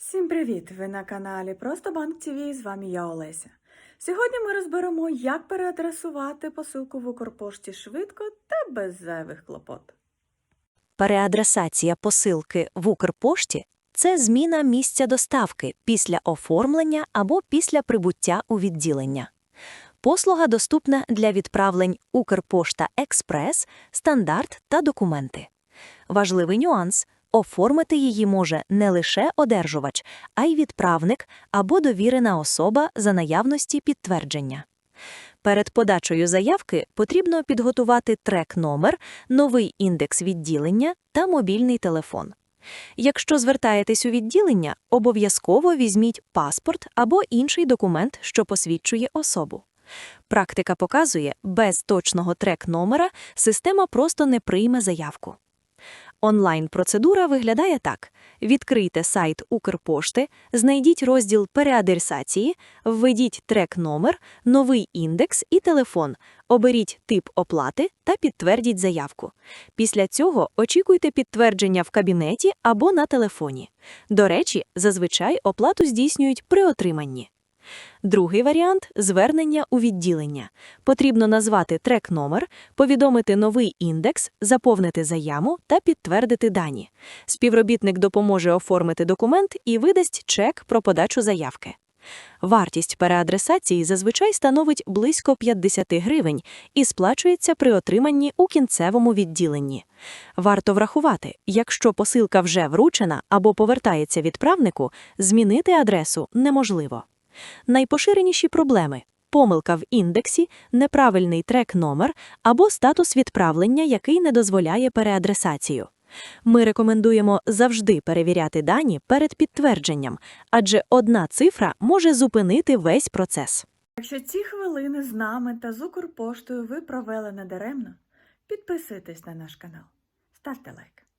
Всім привіт! Ви на каналі Просто Банк ТВ. З вами я Олеся. Сьогодні ми розберемо, як переадресувати посилку в Укрпошті швидко та без зайвих клопот. Переадресація посилки в Укрпошті – це зміна місця доставки після оформлення або після прибуття у відділення. Послуга доступна для відправлень Укрпошта Експрес, стандарт та документи. Важливий нюанс – оформити її може не лише одержувач, а й відправник або довірена особа за наявності підтвердження. Перед подачею заявки потрібно підготувати трек-номер, новий індекс відділення та мобільний телефон. Якщо звертаєтесь у відділення, обов'язково візьміть паспорт або інший документ, що посвідчує особу. Практика показує, без точного трек-номера система просто не прийме заявку. Онлайн-процедура виглядає так: відкрийте сайт Укрпошти, знайдіть розділ переадресації, введіть трек-номер, новий індекс і телефон, оберіть тип оплати та підтвердіть заявку. Після цього очікуйте підтвердження в кабінеті або на телефоні. До речі, зазвичай оплату здійснюють при отриманні. Другий варіант звернення у відділення. Потрібно назвати трек-номер, повідомити новий індекс, заповнити заяву та підтвердити дані. Співробітник допоможе оформити документ і видасть чек про подачу заявки. Вартість переадресації зазвичай становить близько 50 гривень і сплачується при отриманні у кінцевому відділенні. Варто врахувати, якщо посилка вже вручена або повертається відправнику, змінити адресу неможливо. Найпоширеніші проблеми помилка в індексі, неправильний трек-номер або статус відправлення, який не дозволяє переадресацію. Ми рекомендуємо завжди перевіряти дані перед підтвердженням, адже одна цифра може зупинити весь процес. Якщо ці хвилини з нами та з Укрпоштою ви провели недаремно, підписуйтесь на наш канал, ставте лайк.